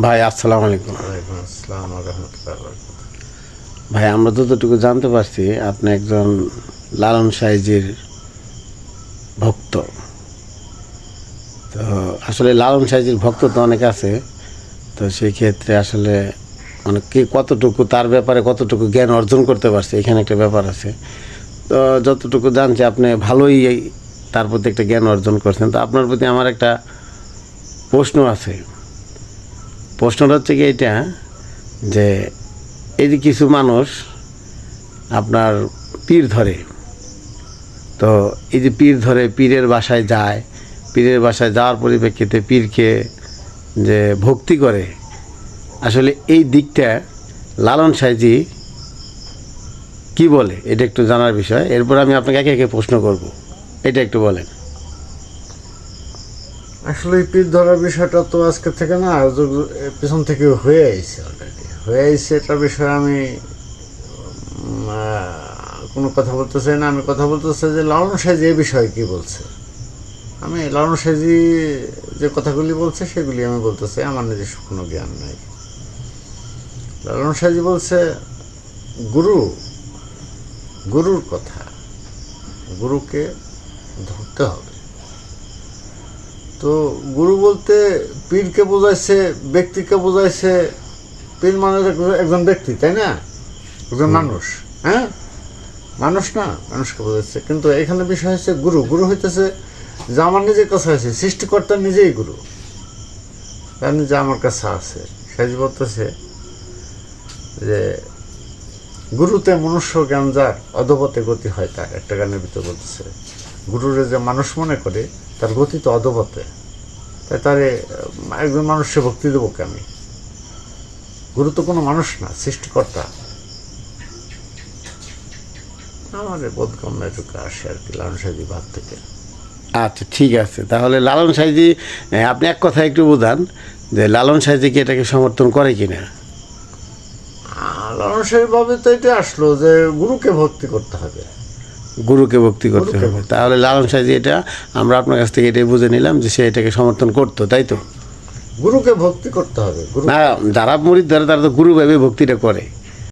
ভাই আসসালামু আলাইকুম। ওয়ালাইকুম আসসালাম রহমতুল্লাহ ভাই আমরা যতটুকু জানতে পারছি আপনি একজন লালন সাইজির ভক্ত। তো আসলে লালন সাইজির ভক্ত তো অনেক আছে তো সেই ক্ষেত্রে আসলে মানে কি কতটুকু তার ব্যাপারে কতটুকু জ্ঞান অর্জন করতে পারছে এখানে একটা ব্যাপার আছে। তো যতটুকু জানছি আপনি ভালোই তার প্রতি একটা জ্ঞান অর্জন করছেন। তো আপনার প্রতি আমার একটা প্রশ্ন আছে। প্রশ্নটা হচ্ছে কি এটা, যে এই যে কিছু মানুষ আপনার পীর ধরে। তো এই যে পীর ধরে পীরের বাসায় যায়, পীরের বাসায় যাওয়ার পরিপ্রেক্ষিতে পীরকে যে ভক্তি করে, আসলে এই দিকটা লালন সাইজি কি বলে? এটা একটু জানার বিষয়। এরপর আমি আপনাকে একে একে প্রশ্ন করব। এটা একটু বলেন। আসলে পিঠ ধরার বিষয়টা তো আজকে থেকে না পিছন থেকে হয়ে আইছে অলরেডি হয়ে আইছে এটার বিষয়ে আমি কোনো কথা বলতে চাই না। আমি কথা বলতে চাই যে লালন সাইজি এই বিষয়ে কী বলছে? আমি লালন সাইজি যে কথাগুলি বলছে সেগুলি আমি বলতে চাই, আমার নিজস্ব কোনো জ্ঞান নাই। লালন সাইজি বলছে, গুরু, গুরুর কথা, গুরুকে ধরতে হবে। তো গুরু বলতে পীরকে বোঝাইছে ব্যক্তিকে বোঝাইছে। পীর মানে একজন ব্যক্তি তাই না? একজন মানুষ হ্যাঁ? মানুষ না মানুষকে বোঝাচ্ছে কিন্তু এখানে বিষয় হচ্ছে গুরু। গুরু হইতেছে যে আমার নিজের কাছে আছে সৃষ্টিকর্তা নিজেই গুরু। তার নিজে আমার কাছে আছে। সাজ বলতেছে যে গুরুতে মনুষ্য জ্ঞান যার অধপথে গতি হয় তার। একটা গানের ভিতরে বলতেছে। গুরুরে যে মানুষ মনে করে তার গতি তো অধপথে। তাই তারে একজন মানুষকে ভক্তি দেবো কে আমি? গুরু তো কোনো মানুষ না সৃষ্টিকর্তা। আমার এই বোধগম্য এটুকু আসে আর কি লালসাদি ভাব থেকে। আচ্ছা ঠিক আছে। তাহলে লালন সাইজি আপনি এক কথা একটু বোঝান যে লালন সাইজি কি এটাকে সমর্থন করে কিনা? লালসাদি ভাবে তো এটা আসলো যে গুরুকে ভক্তি করতে হবে। গুরুকে ভক্তি করতে হবে। তাহলে লালন সাহেব এটা আমরা আপনার কাছ থেকে এটাই বুঝে নিলাম যে সে এটাকে সমর্থন করতো তাই তো? গুরুকে ভক্তি করতে হবে না যারা মরিদ ধরে তারা তো গুরু ভাবে ভক্তিটা করে।